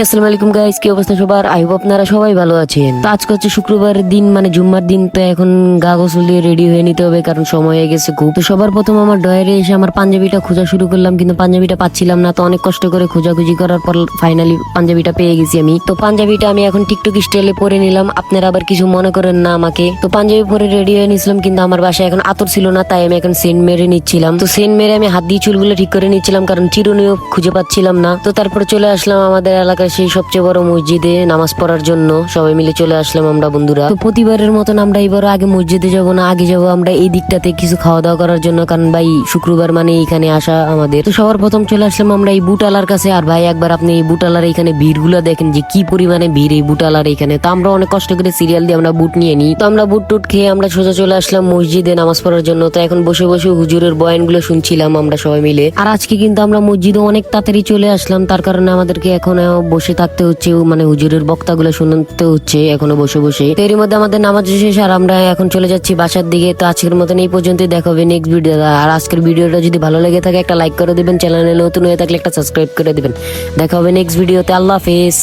আসসালামু আলাইকুম গাইস কি অবস্থা সবার? আই হোপ আপনারা সবাই ভালো আছেন। তো আজকে হচ্ছে শুক্রবারের দিন মানে জুম্মার দিন, তো এখন গা গোসল দিয়ে রেডি হয়ে নিতে হবে, কারণ সময় হয়ে গেছে খুব। তো সবার প্রথম আমার ডয়ারে এসে আমার পাঞ্জাবিটা খোঁজা শুরু করলাম, কিন্তু পাঞ্জাবিটা পাচ্ছিলাম না, তো অনেক কষ্ট করে খোঁজাখুঁজি করার পর ফাইনালি পাঞ্জাবিটা পেয়ে গেছি আমি। তো পাঞ্জাবিটা আমি এখন টিকটক স্টাইলে পরে নিলাম, আপনারা আবার কিছু মনে করেন না আমাকে। তো পাঞ্জাবি পরে রেডি হয়ে নিছিলাম, কিন্তু আমার বাসায় এখন আতর ছিল না, তাই আমি এখন সেন্ট মেরে নিচ্ছিলাম। তো সেন্ট মেরে আমি হাত দিয়ে চুলগুলো ঠিক করে নিচ্ছিলাম, কারণ চিরুনিও খুঁজে পাচ্ছিলাম না। তো তারপরে চলে আসলাম আমাদের এলাকার সেই সবচেয়ে বড় মসজিদে নামাজ পড়ার জন্য সবাই মিলে চলে আসলাম আমরা, বন্ধুরা। তো প্রতিবারের মতন আমরা এবার আগে মসজিদে যাব না, আগে যাব আমরা এই দিকটাতে কিছু খাওয়া দাওয়া করার জন্য, কারণ ভাই শুক্রবার মানে এখানে আসা আমাদের। তো সবার প্রথম চলে আসলাম আমরা এই বুটালার কাছে। আর ভাই, একবার আপনি এই বুটালার এখানে ভিড়গুলো দেখেন যে কি পরিমাণে ভিড় এই বুটালার এখানে। তো আমরা অনেক কষ্ট করে সিরিয়াল দিয়ে আমরা বুট নিয়ে নিই। তো আমরা বুট টুট খেয়ে আমরা সোজা চলে আসলাম মসজিদে নামাজ পড়ার জন্য। তো এখন বসে বসে হুজুরের বয়ানগুলো শুনছিলাম আমরা সবাই মিলে। আর আজকে কিন্তু আমরা মসজিদে অনেক তাড়াতাড়ি চলে আসলাম, তার কারণে আমাদেরকে এখন বসে থাকতে হচ্ছে মানে হুজুরের বক্তাগুলো শুনতে হচ্ছে এখনও বসে বসে। তো এর মধ্যে আমাদের নামাজ শেষ আর আমরা এখন চলে যাচ্ছি বাসার দিকে। তো আজকের মতন এই পর্যন্তই, দেখা হবে নেক্সট ভিডিও আর আজকের ভিডিওটা যদি ভালো লেগে থাকে, একটা লাইক করে দিবেন চ্যানেলে নতুন হয়ে থাকলে একটা সাবস্ক্রাইব করে দেবেন। দেখা হবে নেক্সট ভিডিওতে আল্লাহ হাফেজ।